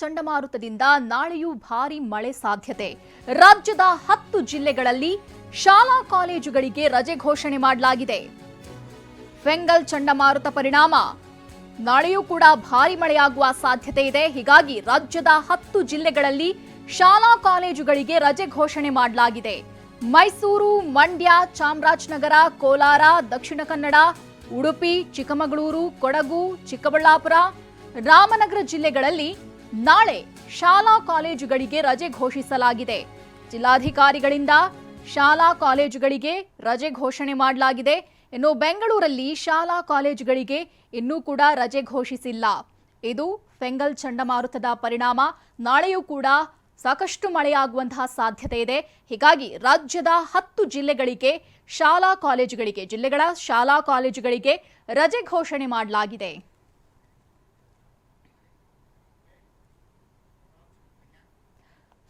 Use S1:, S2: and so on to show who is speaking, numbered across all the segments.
S1: ಚಂಡಮಾರುತದಿಂದ ನಾಳೆಯೂ ಭಾರಿ ಮಳೆ ಸಾಧ್ಯತೆ. ರಾಜ್ಯದ ಹತ್ತು ಜಿಲ್ಲೆಗಳಲ್ಲಿ ಶಾಲಾ ಕಾಲೇಜುಗಳಿಗೆ ರಜೆ ಘೋಷಣೆ ಮಾಡಲಾಗಿದೆ. ಫೆಂಗಲ್ ಚಂಡಮಾರುತ ಪರಿಣಾಮ. ನಾಳೆಯೂ ಕೂಡ ಭಾರಿ ಮಳೆಯಾಗುವ ಸಾಧ್ಯತೆ ಇದೆ. ಹೀಗಾಗಿ ರಾಜ್ಯದ ಹತ್ತು ಜಿಲ್ಲೆಗಳಲ್ಲಿ ಶಾಲಾ ಕಾಲೇಜುಗಳಿಗೆ ರಜೆ ಘೋಷಣೆ ಮಾಡಲಾಗಿದೆ. ಮೈಸೂರು, ಮಂಡ್ಯ, ಚಾಮರಾಜನಗರ, ಕೋಲಾರ, ದಕ್ಷಿಣ ಕನ್ನಡ, ಉಡುಪಿ, ಚಿಕ್ಕಮಗಳೂರು, ಕೊಡಗು, ಚಿಕ್ಕಬಳ್ಳಾಪುರ, ರಾಮನಗರ ಜಿಲ್ಲೆಗಳಲ್ಲಿ ನಾಳೆ ಶಾಲಾ ಕಾಲೇಜುಗಳಿಗೆ ರಜೆ ಘೋಷಿಸಲಾಗಿದೆ. ಜಿಲ್ಲಾಧಿಕಾರಿಗಳಿಂದ ಶಾಲಾ ಕಾಲೇಜುಗಳಿಗೆ ರಜೆ ಘೋಷಣೆ ಮಾಡಲಾಗಿದೆ. ಇನ್ನು ಬೆಂಗಳೂರಲ್ಲಿ ಶಾಲಾ ಕಾಲೇಜುಗಳಿಗೆ ಇನ್ನೂ ಕೂಡ ರಜೆ ಘೋಷಿಸಿಲ್ಲ. ಇದು ಫೆಂಗಲ್ ಚಂಡಮಾರುತದ ಪರಿಣಾಮ. ನಾಳೆಯೂ ಕೂಡ ಸಾಕಷ್ಟು ಮಳೆಯಾಗುವಂತಹ ಸಾಧ್ಯತೆ ಇದೆ. ಹೀಗಾಗಿ ರಾಜ್ಯದ ಹತ್ತು ಜಿಲ್ಲೆಗಳಿಗೆ ಶಾಲಾ ಕಾಲೇಜುಗಳಿಗೆ, ಜಿಲ್ಲೆಗಳ ಶಾಲಾ ಕಾಲೇಜುಗಳಿಗೆ ರಜೆ ಘೋಷಣೆ ಮಾಡಲಾಗಿದೆ.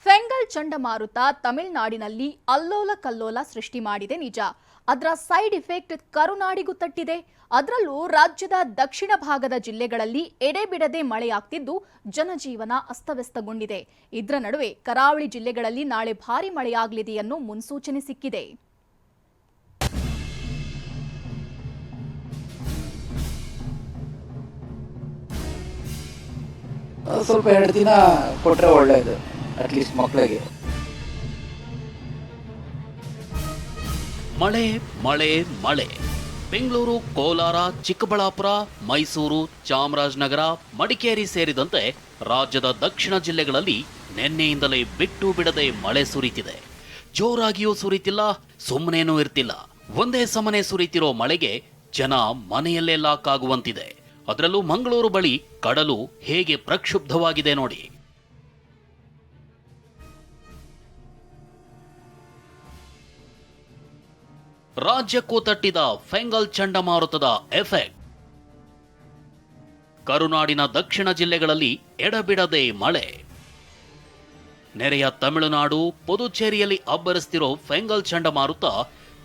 S1: ಫೆಂಗಲ್ ಚಂಡಮಾರುತ ತಮಿಳುನಾಡಿನಲ್ಲಿ ಅಲ್ಲೋಲ ಕಲ್ಲೋಲ ಸೃಷ್ಟಿ ಮಾಡಿದೆ ನಿಜ. ಅದರ ಸೈಡ್ ಇಫೆಕ್ಟ್ ಕರುನಾಡಿಗೂ ತಟ್ಟಿದೆ. ಅದರಲ್ಲೂ ರಾಜ್ಯದ ದಕ್ಷಿಣ ಭಾಗದ ಜಿಲ್ಲೆಗಳಲ್ಲಿ ಎಡೆಬಿಡದೆ ಮಳೆಯಾಗ್ತಿದ್ದು ಜನಜೀವನ ಅಸ್ತವ್ಯಸ್ತಗೊಂಡಿದೆ. ಇದರ ನಡುವೆ ಕರಾವಳಿ ಜಿಲ್ಲೆಗಳಲ್ಲಿ ನಾಳೆ ಭಾರಿ ಮಳೆಯಾಗಲಿದೆ ಅನ್ನೋ ಮುನ್ಸೂಚನೆ ಸಿಕ್ಕಿದೆ.
S2: ಸ್ವಲ್ಪ ಎರಡು ದಿನ ಕೊಟ್ಟರೆ ಒಳ್ಳೆಯದು. ಅಟ್ಲೀಸ್ಟ್ ಮಕ್ಕಳಿಗೆ.
S3: ಮಳೆ ಮಳೆ ಮಳೆ. ಬೆಂಗಳೂರು, ಕೋಲಾರ, ಚಿಕ್ಕಬಳ್ಳಾಪುರ, ಮೈಸೂರು, ಚಾಮರಾಜನಗರ, ಮಡಿಕೇರಿ ಸೇರಿದಂತೆ ರಾಜ್ಯದ ದಕ್ಷಿಣ ಜಿಲ್ಲೆಗಳಲ್ಲಿ ನಿನ್ನೆಯಿಂದಲೇ ಬಿಟ್ಟು ಬಿಡದೆ ಮಳೆ ಸುರಿತಿದೆ. ಜೋರಾಗಿಯೂ ಸುರಿತಿಲ್ಲ ಸುಮ್ಮನೇನೂ ಇರ್ತಿಲ್ಲ. ಒಂದೇ ಸಮನೆ ಸುರಿತಿರೋ ಮಳೆಗೆ ಜನ ಮನೆಯಲ್ಲೇ ಲಾಕ್ ಆಗುವಂತಿದೆ. ಅದರಲ್ಲೂ ಮಂಗಳೂರು ಬಳಿ ಕಡಲು ಹೇಗೆ ಪ್ರಕ್ಷುಬ್ಧವಾಗಿದೆ ನೋಡಿ. ರಾಜ್ಯಕ್ಕೂ ತಟ್ಟಿದ ಫೆಂಗಲ್ ಚಂಡಮಾರುತದ ಎಫೆಕ್ಟ್. ಕರುನಾಡಿನ ದಕ್ಷಿಣ ಜಿಲ್ಲೆಗಳಲ್ಲಿ ಎಡಬಿಡದೆ ಮಳೆ. ನೆರೆಯ ತಮಿಳುನಾಡು, ಪುದುಚೇರಿಯಲ್ಲಿ ಅಬ್ಬರಿಸ್ತಿರೋ ಫೆಂಗಲ್ ಚಂಡಮಾರುತ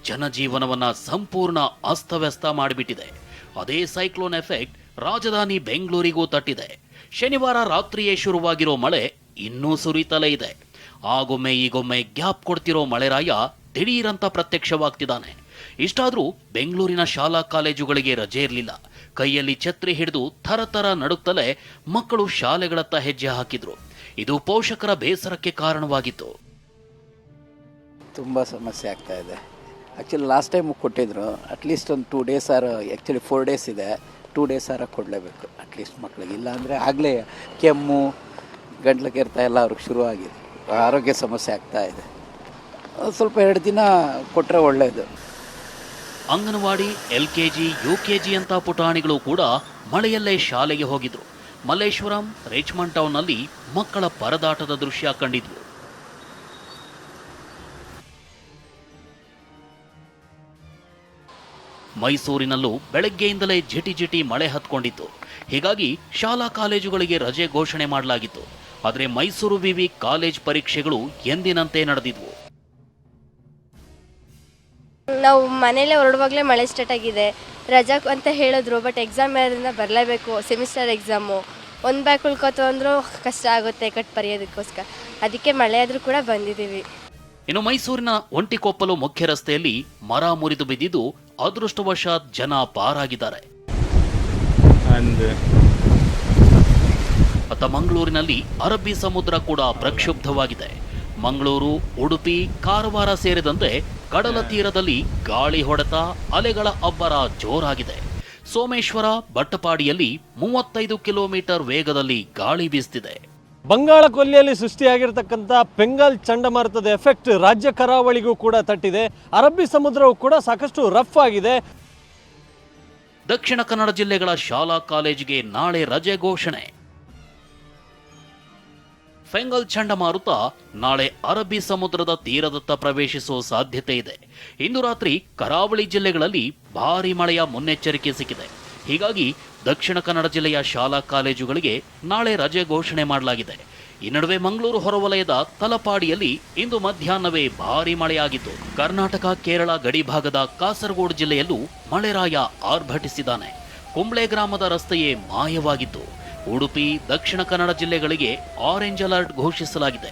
S3: ಜನಜೀವನವನ್ನ ಸಂಪೂರ್ಣ ಅಸ್ತವ್ಯಸ್ತ ಮಾಡಿಬಿಟ್ಟಿದೆ. ಅದೇ ಸೈಕ್ಲೋನ್ ಎಫೆಕ್ಟ್ ರಾಜಧಾನಿ ಬೆಂಗಳೂರಿಗೂ ತಟ್ಟಿದೆ. ಶನಿವಾರ ರಾತ್ರಿಯೇ ಶುರುವಾಗಿರೋ ಮಳೆ ಇನ್ನೂ ಸುರಿತಲೇ ಇದೆ. ಆಗೊಮ್ಮೆ ಈಗೊಮ್ಮೆ ಗ್ಯಾಪ್ ಕೊಡ್ತಿರೋ ಮಳೆರಾಯ ದಿಢೀರಂತ ಪ್ರತ್ಯಕ್ಷವಾಗ್ತಿದ್ದಾನೆ. ಇಷ್ಟಾದರೂ ಬೆಂಗಳೂರಿನ ಶಾಲಾ ಕಾಲೇಜುಗಳಿಗೆ ರಜೆ ಇರಲಿಲ್ಲ. ಕೈಯಲ್ಲಿ ಛತ್ರಿ ಹಿಡಿದು ಥರಥರ ನಡುತ್ತಲೇ ಮಕ್ಕಳು ಶಾಲೆಗಳತ್ತ ಹೆಜ್ಜೆ ಹಾಕಿದ್ರು. ಇದು ಪೋಷಕರ ಬೇಸರಕ್ಕೆ ಕಾರಣವಾಗಿತ್ತು.
S2: ತುಂಬ ಸಮಸ್ಯೆ ಆಗ್ತಾ ಇದೆ. ಆ್ಯಕ್ಚುಲಿ ಲಾಸ್ಟ್ ಟೈಮ್ ಕೊಟ್ಟಿದ್ರು. ಅಟ್ಲೀಸ್ಟ್ ಒಂದು two days or actually four days ಇದೆ. ಟೂ ಡೇಸ್ ಆರ ಕೊಡಲೇಬೇಕು. ಅಟ್ಲೀಸ್ಟ್ ಮಕ್ಕಳಿಗೆ ಇಲ್ಲ ಅಂದರೆ ಆಗಲೇ ಕೆಮ್ಮು, ಗಂಟ್ಲು ಕೆರೆತ ಎಲ್ಲ ಅವ್ರಿಗೆ ಶುರುವಾಗಿದೆ. ಆರೋಗ್ಯ ಸಮಸ್ಯೆ ಆಗ್ತಾ ಇದೆ. ಸ್ವಲ್ಪ ಎರಡು ದಿನ ಕೊಟ್ಟರೆ ಒಳ್ಳೆಯದು
S3: anganwadi L K G U K G ಅಂತ ಪುಟಾಣಿಗಳು ಕೂಡ ಮಳೆಯಲ್ಲೇ ಶಾಲೆಗೆ ಹೋಗಿದ್ರು. ಮಲ್ಲೇಶ್ವರಂ ರೇಚ್ಮಂಡ್ ಟೌನ್ನಲ್ಲಿ ಮಕ್ಕಳ ಪರದಾಟದ ದೃಶ್ಯ ಕಂಡಿದ್ವು. ಮೈಸೂರಿನಲ್ಲೂ ಬೆಳಗ್ಗೆಯಿಂದಲೇ ಜಿಟಿ ಜಿಟಿ ಮಳೆ ಹತ್ಕೊಂಡಿತ್ತು. ಹೀಗಾಗಿ ಶಾಲಾ ಕಾಲೇಜುಗಳಿಗೆ ರಜೆ ಘೋಷಣೆ ಮಾಡಲಾಗಿತ್ತು. ಆದರೆ ಮೈಸೂರು ವಿವಿ ಕಾಲೇಜ್ ಪರೀಕ್ಷೆಗಳು ಎಂದಿನಂತೆ ನಡೆದಿದ್ವು.
S4: ನಾವು ಮನೇಲೆ ಹೊರಡುವಾಗಲೇ ಮಳೆ ಸ್ಟಾರ್ಟ್ ಆಗಿದೆ. ರಜಾ ಅಂತ ಹೇಳಿದ್ರು ಬಟ್ ಎಕ್ಸಾಮ್ ಇರೋದ್ರಿಂದ ಬರಲೇಬೇಕು? ಸೆಮಿಸ್ಟರ್ ಎಕ್ಸಾಮು ಒಂದು ಬ್ಯಾಗ್ ಉಳ್ಕೋತು ಅಂದರೂ ಕಷ್ಟ ಆಗುತ್ತೆ ಕಟ್ ಬರೆಯೋದಕ್ಕೋಸ್ಕರ. ಅದಕ್ಕೆ ಮಳೆ ಆದರೂ ಕೂಡ ಬಂದಿದ್ದೀವಿ
S3: ಇನ್ನು ಮೈಸೂರಿನ ಒಂಟಿಕೊಪ್ಪಲು ಮುಖ್ಯ ರಸ್ತೆಯಲ್ಲಿ ಮರ ಮುರಿದು ಬಿದ್ದಿದ್ದು ಅದೃಷ್ಟವಶಾತ್ ಜನ ಪಾರಾಗಿದ್ದಾರೆ. ಅತ್ತ ಮಂಗಳೂರಿನಲ್ಲಿ ಅರಬ್ಬಿ ಸಮುದ್ರ ಕೂಡ ಪ್ರಕ್ಷುಬ್ಧವಾಗಿದೆ. ಮಂಗಳೂರು ಉಡುಪಿ ಕಾರವಾರ ಸೇರಿದಂತೆ ಕಡಲ ತೀರದಲ್ಲಿ ಗಾಳಿ ಹೊಡೆತ ಅಲೆಗಳ ಅಬ್ಬರ ಜೋರಾಗಿದೆ. ಸೋಮೇಶ್ವರ ಬಟ್ಟಪಾಡಿಯಲ್ಲಿ ಮೂವತ್ತೈದು ಕಿಲೋಮೀಟರ್ ವೇಗದಲ್ಲಿ ಗಾಳಿ ಬೀಸ್ತಿದೆ.
S5: ಬಂಗಾಳ ಕೊಲ್ಲಿಯಲ್ಲಿ ಸೃಷ್ಟಿಯಾಗಿರ್ತಕ್ಕಂಥ ಬೆಂಗಾಲ್ ಚಂಡಮಾರುತದ ಎಫೆಕ್ಟ್ ರಾಜ್ಯ ಕರಾವಳಿಗೂ ಕೂಡ ತಟ್ಟಿದೆ. ಅರಬ್ಬಿ ಸಮುದ್ರವು ಕೂಡ ಸಾಕಷ್ಟು ರಫ್ ಆಗಿದೆ.
S3: ದಕ್ಷಿಣ ಕನ್ನಡ ಜಿಲ್ಲೆಗಳ ಶಾಲಾ ಕಾಲೇಜಿಗೆ ನಾಳೆ ರಜೆ ಘೋಷಣೆ. ಫೆಂಗಲ್ ಚಂಡಮಾರುತ ನಾಳೆ ಅರಬ್ಬಿ ಸಮುದ್ರದ ತೀರದತ್ತ ಪ್ರವೇಶಿಸುವ ಸಾಧ್ಯತೆ ಇದೆ. ಇಂದು ರಾತ್ರಿ ಕರಾವಳಿ ಜಿಲ್ಲೆಗಳಲ್ಲಿ ಭಾರಿ ಮಳೆಯ ಮುನ್ನೆಚ್ಚರಿಕೆ ಸಿಕ್ಕಿದೆ. ಹೀಗಾಗಿ ದಕ್ಷಿಣ ಕನ್ನಡ ಜಿಲ್ಲೆಯ ಶಾಲಾ ಕಾಲೇಜುಗಳಿಗೆ ನಾಳೆ ರಜೆ ಘೋಷಣೆ ಮಾಡಲಾಗಿದೆ. ಈ ನಡುವೆ ಮಂಗಳೂರು ಹೊರವಲಯದ ತಲಪಾಡಿಯಲ್ಲಿ ಇಂದು ಮಧ್ಯಾಹ್ನವೇ ಭಾರಿ ಮಳೆಯಾಗಿತ್ತು ಕರ್ನಾಟಕ, ಕೇರಳ ಗಡಿಭಾಗದ ಕಾಸರಗೋಡು ಜಿಲ್ಲೆಯಲ್ಲೂ ಮಳೆರಾಯ ಆರ್ಭಟಿಸಿದ್ದಾನೆ. ಕುಂಬ್ಳೆ ಗ್ರಾಮದ ರಸ್ತೆಯೇ ಮಾಯವಾಗಿತ್ತು ಉಡುಪಿ, ದಕ್ಷಿಣ ಕನ್ನಡ ಜಿಲ್ಲೆಗಳಿಗೆ ಆರೆಂಜ್ ಅಲರ್ಟ್ ಘೋಷಿಸಲಾಗಿದೆ.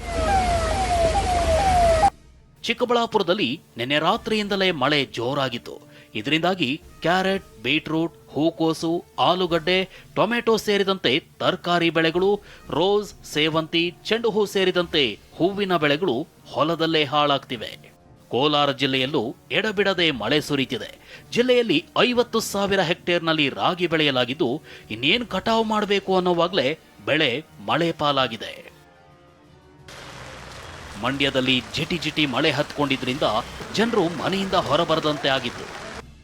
S3: ಚಿಕ್ಕಬಳ್ಳಾಪುರದಲ್ಲಿ ನಿನ್ನೆ ರಾತ್ರಿಯಿಂದಲೇ ಮಳೆ ಜೋರಾಗಿತ್ತು. ಇದರಿಂದಾಗಿ ಕ್ಯಾರೆಟ್, ಬೀಟ್ರೂಟ್, ಹೂಕೋಸು, ಆಲೂಗಡ್ಡೆ, ಟೊಮೆಟೊ ಸೇರಿದಂತೆ ತರಕಾರಿ ಬೆಳೆಗಳು, ರೋಸ್, ಸೇವಂತಿ, ಚೆಂಡು ಹೂ ಸೇರಿದಂತೆ ಹೂವಿನ ಬೆಳೆಗಳು ಹೊಲದಲ್ಲೇ ಹಾಳಾಗ್ತಿವೆ. ಕೋಲಾರ ಜಿಲ್ಲೆಯಲ್ಲೂ ಎಡಬಿಡದೆ ಮಳೆ ಸುರಿತಿದೆ. ಜಿಲ್ಲೆಯಲ್ಲಿ ಐವತ್ತು ಸಾವಿರ ಹೆಕ್ಟೇರ್ನಲ್ಲಿ ರಾಗಿ ಬೆಳೆಯಲಾಗಿದ್ದು, ಇನ್ನೇನು ಕಟಾವು ಮಾಡಬೇಕು ಅನ್ನೋವಾಗಲೇ ಬೆಳೆ ಮಳೆ ಪಾಲಾಗಿದೆ. ಮಂಡ್ಯದಲ್ಲಿ ಜಿಟಿ ಜಿಟಿ ಮಳೆ ಹತ್ಕೊಂಡಿದ್ರಿಂದ ಜನರು ಮನೆಯಿಂದ ಹೊರಬರದಂತೆ ಆಗಿತ್ತು.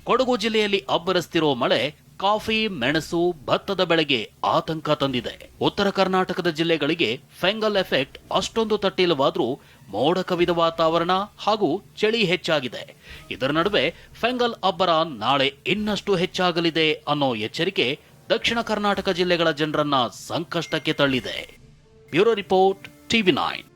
S3: ಕೊಡಗು ಜಿಲ್ಲೆಯಲ್ಲಿ ಅಬ್ಬರಿಸ್ತಿರೋ ಮಳೆ ಕಾಫಿ, ಮೆಣಸು, ಭತ್ತದ ಬೆಳೆಗೆ ಆತಂಕ ತಂದಿದೆ. ಉತ್ತರ ಕರ್ನಾಟಕದ ಜಿಲ್ಲೆಗಳಿಗೆ ಫೆಂಗಲ್ ಎಫೆಕ್ಟ್ ಅಷ್ಟೊಂದು ತಟ್ಟಿಲ್ಲವಾದರೂ ಮೋಡ ಕವಿದ ವಾತಾವರಣ ಹಾಗೂ ಚಳಿ ಹೆಚ್ಚಾಗಿದೆ. ಇದರ ನಡುವೆ ಫೆಂಗಲ್ ಅಬ್ಬರ ನಾಳೆ ಇನ್ನಷ್ಟು ಹೆಚ್ಚಾಗಲಿದೆ ಅನ್ನೋ ಎಚ್ಚರಿಕೆ ದಕ್ಷಿಣ ಕರ್ನಾಟಕ ಜಿಲ್ಲೆಗಳ ಜನರನ್ನ ಸಂಕಷ್ಟಕ್ಕೆ ತಳ್ಳಿದೆ. Bureau report, TV nine.